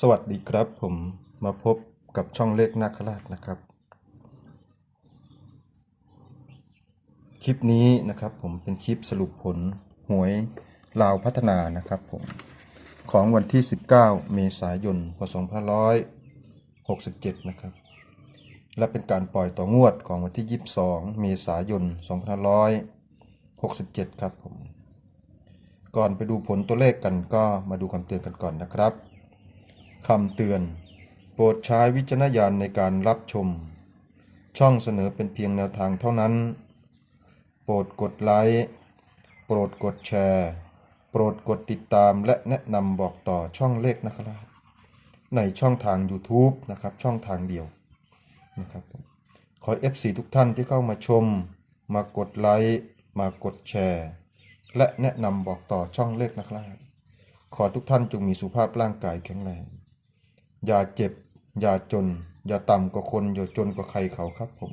สวัสดีครับผมมาพบกับช่องเลขนาคราชนะครับ คลิปนี้นะครับผมเป็นคลิปสรุปผลหวยลาวพัฒนานะครับผมของวันที่ 19 เมษายน พศ 2567 นะครับ และเป็นการปล่อยต่องวดของวันที่ 22 เมษายน 2567 ครับผม ก่อนไปดูผลตัวเลขกันก็มาดูคำเตือนกันก่อนนะครับ คำเตือน โปรดใช้วิจารณญาณในการรับชม ช่องเสนอเป็นเพียงแนวทางเท่านั้น โปรดกดไลค์ โปรดกดแชร์ โปรดกดติดตามและแนะนำบอกต่อช่องเลขนะครับ ในช่องทาง YouTube นะครับช่องทางเดียวนะครับขอ FC ทุกท่านที่เข้ามาชม มากดไลค์ มากดแชร์ และแนะนำบอกต่อช่องเลขนะครับขอทุกท่านจงมีสุขภาพร่างกายแข็งแรง อย่าเจ็บ อย่าจน อย่าต่ำกว่าคน อย่าจนกว่าใครเขาครับผม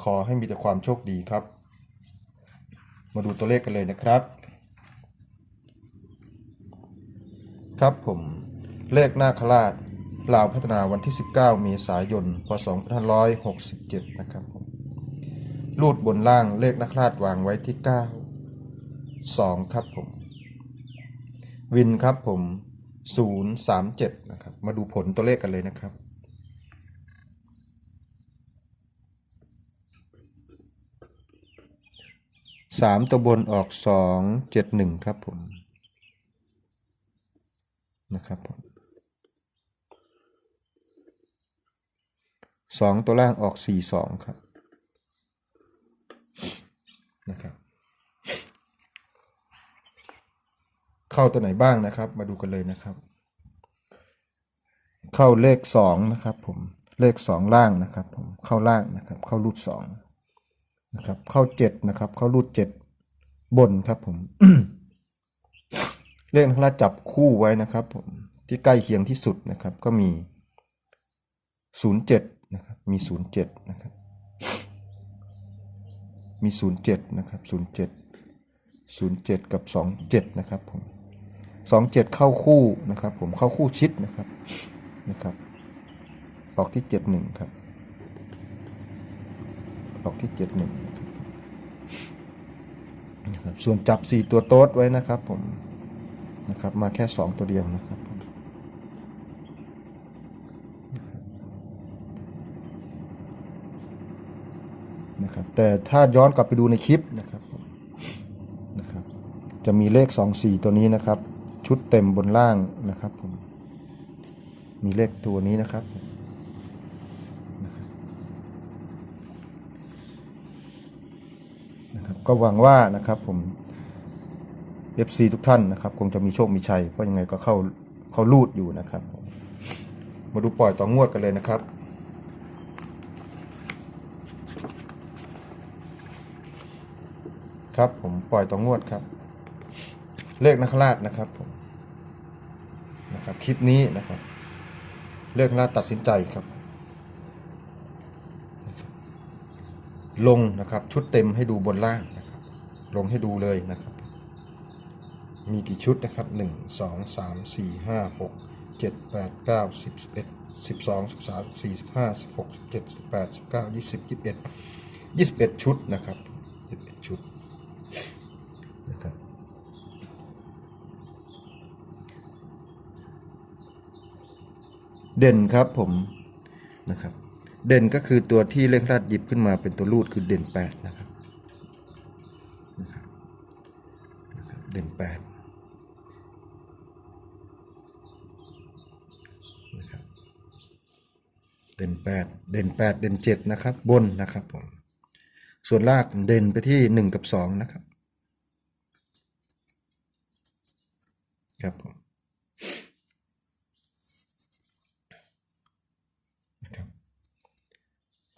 ขอให้มีแต่ความโชคดีครับ มาดูตัวเลขกันเลยนะครับ ครับผม เลขหน้าคราชลาวพัฒนาวันที่ 19 เมษายน พศ 2567 นะครับผมรูดบนล่างเลขหน้าคราชวางไว้ที่ 9 2 ครับผม วินครับผม 037 นะครับ มาดูผลตัวเลขกันเลยนะครับ สามตัวบนออกสองเจ็ดหนึ่งครับผม นะครับผมสองตัวล่างออกสี่สองครับ นะครับ เข้าตัวไหนบ้างนะครับ มาดูกันเลยนะครับ เข้าเลขสองนะครับผมเลขสองล่างนะครับผมเข้าล่างนะครับ เข้ารูดสองนะครับ เข้าเจ็ดนะครับ เข้ารูดเจ็ดบนครับผมเลขนักจับคู่ไว้นะครับผมที่ใกล้เคียงที่สุดนะครับ ก็มีศูนย์เจ็ดนะครับ มีศูนย์เจ็ดนะครับ มีศูนย์เจ็ดนะครับศูนย์เจ็ดศูนย์เจ็ดกับสองเจ็ดนะครับผม สองเจ็ดเข้าคู่นะครับ ผมเข้าคู่ชิดนะครับนะครับออกที่เจ็ดหนึ่งครับ ออกที่เจ็ดหนึ่งนะครับส่วนจับสี่ตัวโต๊ดไว้นะครับผมนะครับมาแค่สองตัวเดียวนะครับผมนะครับแต่ถ้าย้อนกลับไปดูในคลิปนะครับนะครับ จะมีเลข 2 4 ตัวนี้นะครับ ชุดเต็มบนล่างนะครับผมมีเลขตัวนี้นะครับนะครับก็หวังว่านะครับผม FC ทุกท่านนะครับ คงจะมีโชคมีชัยเพราะยังไงก็เข้าเข้ารูดอยู่นะครับมมาดูปล่อยต่องวดกันเลยนะครับครับผมปล่อยต่องวดครับ เลขนักราชนะครับผม ครับคลิปนี้นะครับ เลขนักราตัดสินใจครับ ลงนะครับชุดเต็มให้ดูบนล่างนะครับ ลงให้ดูเลยนะครับ มีกี่ชุดนะครับหนึ่งสองสามสี่ห้าหกเจ็ดแปดเก้าสิบสิบเอ็ดสิบสองสิบสามสี่สิบห้าสิบหกสิบเจ็ดสิบแปดสิบเก้ายี่สิบยี่สิบเอ็ดยี่สิบเอ็ดชุดนะครับยี่สิบเอ็ดชุดนะครับ เด่นครับผมนะครับ เด่นก็คือตัวที่เลขราดหยิบขึ้นมาเป็นตัวรูดคือเด่นแปดนะครับนะครับเด่นแปดนะครับเด่นแปดเด่นแปดเด่นเจ็ดนะครับบนนะครับผมส่วนลากเด่นไปที่หนึ่งกับสองนะครับครับผม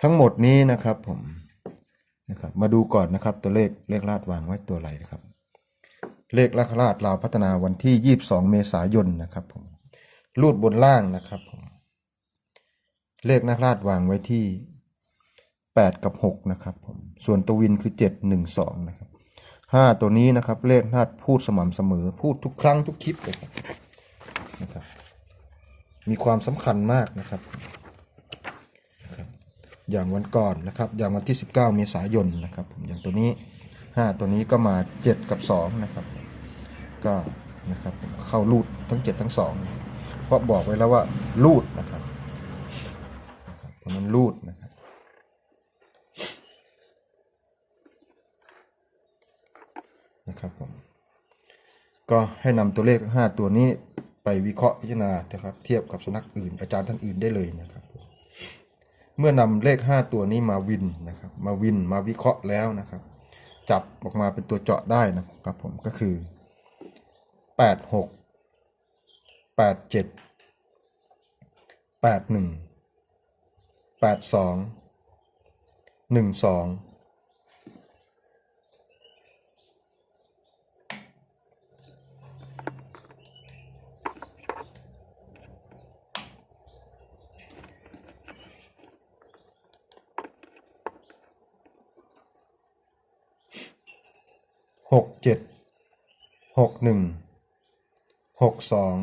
ทั้งหมดนี้นะครับผมนะครับมาดูก่อนนะครับตัวเลขเลขลาดวางไว้ตัวอะไรนะครับ เลขลาดลาดลาวพัฒนาวันที่ 22 เมษายนนะครับผมรูดบนล่างนะครับผมเลขนักลาดวางไว้ที่ 8 กับ 6 นะครับผมส่วนตัววินคือ 7 1 2 นะครับ 5 ตัวนี้นะครับ เลขลาดพูดสม่ำเสมอ พูดทุกครั้งทุกคลิปเลยครับนะครับ มีความสำคัญมากนะครับ อย่างวันก่อนนะครับ อย่างวันที่ 19 เมษายนนะครับผมอย่างตัวนี้ 5 ตัวนี้ก็มา 7 กับ 2 นะครับ ก็นะครับเข้ารูดทั้ง 7 ทั้ง 2 เพราะบอกไว้แล้วว่ารูดนะครับเพราะมันรูดนะครับนะครับผมก็ให้นำตัวเลข 5 ตัวนี้ไปวิเคราะห์พิจารณานะครับ เทียบกับสุนัขอื่น อาจารย์ท่านอื่นได้เลยนะครับผม เมื่อนำเลข 5 ตัวนี้มาวินนะครับ มาวินมาวิเคราะห์แล้วนะครับ จับออกมาเป็นตัวเจาะได้นะครับผมก็คือ 8 6 8 7 8 1 8 2 1 2 หกเจ็ดหกหนึ่งหกสอง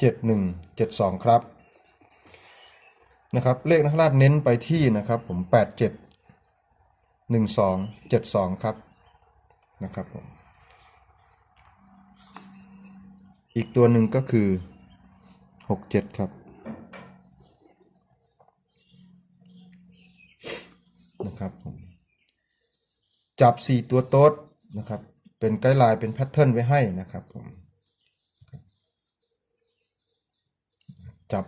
เจ็ดหนึ่งเจ็ดสองครับนะครับเลขนักราชเน้นไปที่นะครับผมแปดเจ็ดหนึ่งสองเจ็ดสองครับนะครับผมอีกตัวหนึ่งก็คือหกเจ็ดครับนะครับผม จับ 4 ตัวโต๊ดนะครับ เป็นไกด์ไลน์เป็นแพทเทิร์นไว้ให้นะครับผมจับ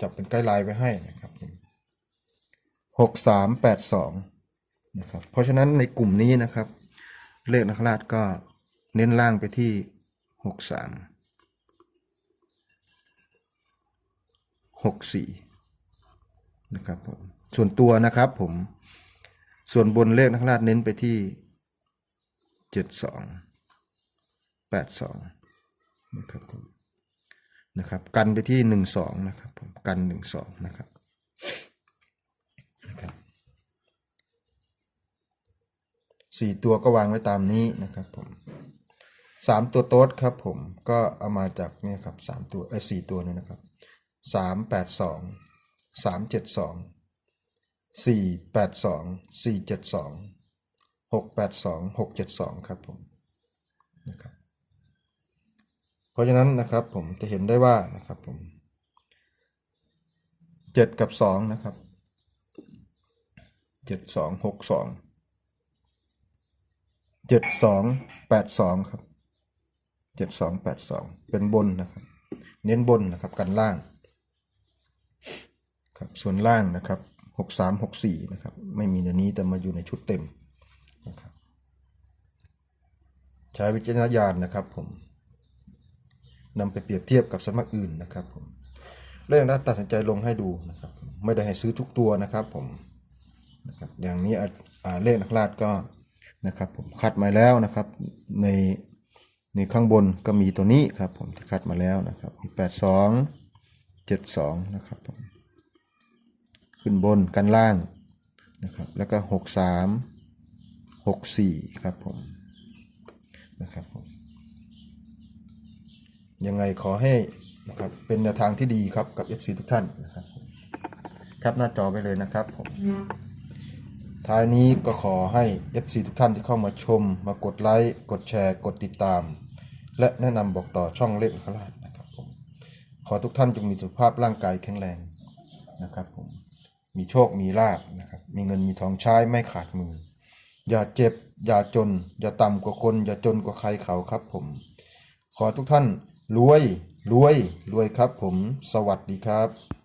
จับเป็นไกด์ไลน์ไว้ให้นะครับหกสามแปดสองนะครับ เพราะฉะนั้นในกลุ่มนี้นะครับ เลขนักราชก็เน้นล่างไปที่หกสามหกสี่นะครับผมส่วนตัวนะครับผม ส่วนบนเลขนักราชเน้นไปที่เจ็ดสองแปดสองนะครับผมนะครับ กันไปที่หนึ่งสองนะครับผมกันหนึ่งสองนะครับนะครับสี่ตัวก็วางไว้ตามนี้นะครับผมสามตัวโต๊ดครับผมก็เอามาจากเนี่ยครับสามตัวเออสี่ตัวเนี่ยนะครับสามแปดสองสามเจ็ดสอง สี่แปดสองสี่เจ็ดสองหกแปดสองหกเจ็ดสองครับผมนะครับเพราะฉะนั้นนะครับผมจะเห็นได้ว่านะครับผมเจ็ดกับสองนะครับเจ็ดสองหกสองเจ็ดสองแปดสองครับเจ็ดสองแปดสองเป็นบนนะครับ เน้นบนนะครับกันล่างครับส่วนล่างนะครับ หกสามหกสี่นะครับไม่มีในนี้แต่มาอยู่ในชุดเต็มนะครับใช้วิจารณญาณนะครับผมนำไปเปรียบเทียบกับสำนักอื่นนะครับผมเรื่องนั้นตัดสินใจลงให้ดูนะครับ ไม่ได้ให้ซื้อทุกตัวนะครับผมนะครับอย่างนี้เลขนักลาดก็นะครับผมคัดมาแล้วนะครับในในข้างบนก็มีตัวนี้ครับผมที่คัดมาแล้วนะครับมีแปดสองเจ็ดสองนะครับผม ขึ้นบนกันล่างนะครับแล้วก็หกสามหกสี่ครับผมนะครับผมยังไงขอให้นะครับเป็นแนวทางที่ดีครับกับ FC ทุกท่านนะครับครับหน้าจอไปเลยนะครับผมท้ายนี้ก็ขอให้ FC ทุกท่านที่เข้ามาชม มากดไลค์กดแชร์ กดติดตาม และแนะนำบอกต่อช่องเล็กขลาดนะครับผมขอทุกท่านจงมีสุขภาพร่างกายแข็งแรงนะครับผม มีโชคมีลาบนะครับ มีเงินมีทองใช้ไม่ขาดมือ อย่าเจ็บ อย่าจน อย่าต่ำกว่าคน อย่าจนกว่าใครเขาครับผม ขอทุกท่านรวยรวยรวยครับผม สวัสดีครับ